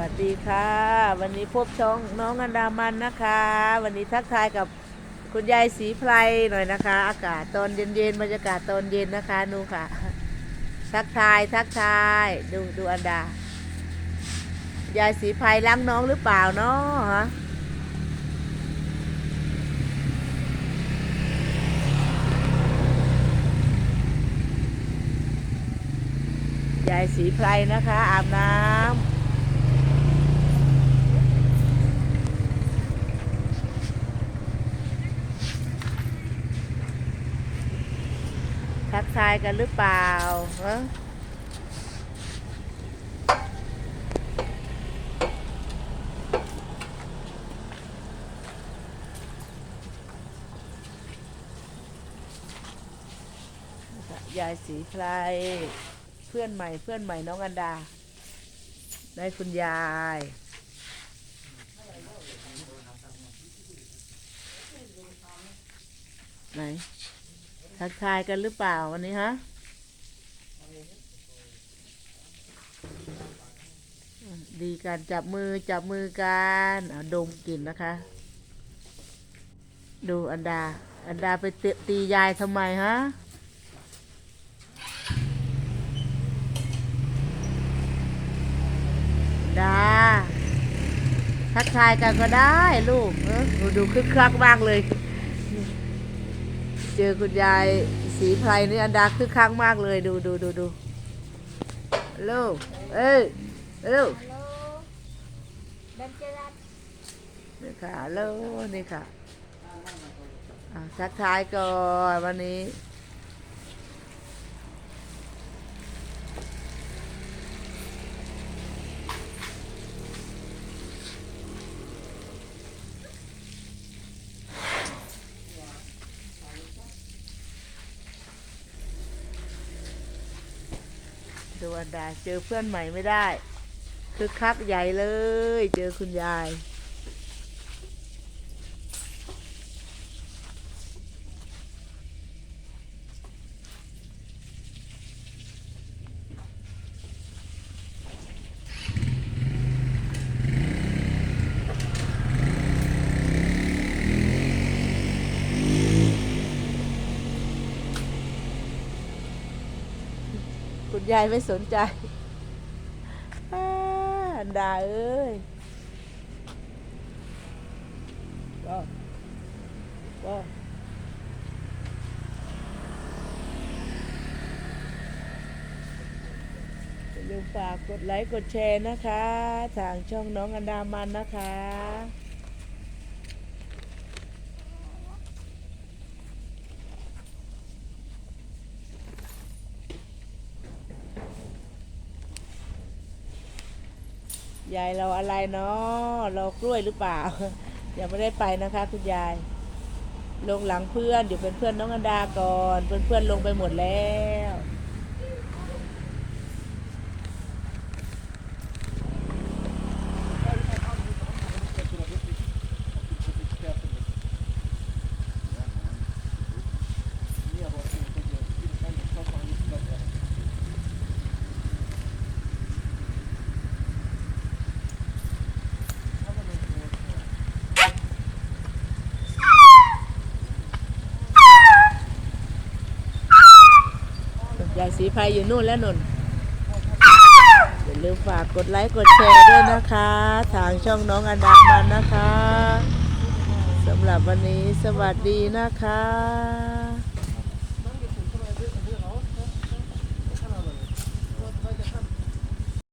วัสดีค่ะ วันนี้พบช่องน้องอันดามันนะคะ วันนี้ทักทายกับคุณยายสีไพรหน่อยนะคะ อากาศตอนเย็นๆบรรยากาศตอนเย็นนะคะนูค่ะ ทักทายทักทายดูดูอันดา ยายสีไพรล้างน้องหรือเปล่าเนาะฮะยายสีไพรนะคะ อาบน้ำ ทักทายกันหรือเปล่าฮะยายสีไพรเพื่อนใหม่เพื่อนใหม่น้องอันดา ได้คุณยายไหน ทักทายกันหรือเปล่าวันนี้ฮะดีกันจับมือจับมือกันเอาดมกลิ่นนะคะ ดูอันดา อันดาไปเตะตียายทำไมฮะดาทักทายกันก็ได้ลูกเออดูดูคึกคักมากเลย เจอคุณยายสีไพรนี่อันดาคึกคักมากเลยดูดูดูดูลูกเอ้ยลูก Halo. Dan jelas นี่ค่ะลูกนี่ค่ะอะทักทายก่อนวันนี้ ดูอันดาเจอเพื่อนใหม่ไม่ได้ คือคักใหญ่เลย เจอคุณยาย คุณยายไม่สนใจอาอันดาเอ้ยก็ก็อย่าลืมฝากกดไลค์กดแชร์นะคะ ทางช่องน้องอันดามันนะคะ ยายเราอะไรเนาะเรากล้วยหรือเปล่า ยังไม่ได้ไปนะคะคุณยาย ลงหลังเพื่อน เดี๋ยวเป็นเพื่อนน้องอันดาก่อน เพื่อนเพื่อนๆลงไปหมดแล้ว ยายสีไพอยู่นู่นแล้วนนอย่าลืมฝากกดไลค์กดแชร์ด้วยนะคะ ทางช่องน้องอันดามันนะคะสำหรับวันนี้สวัสดีนะคะ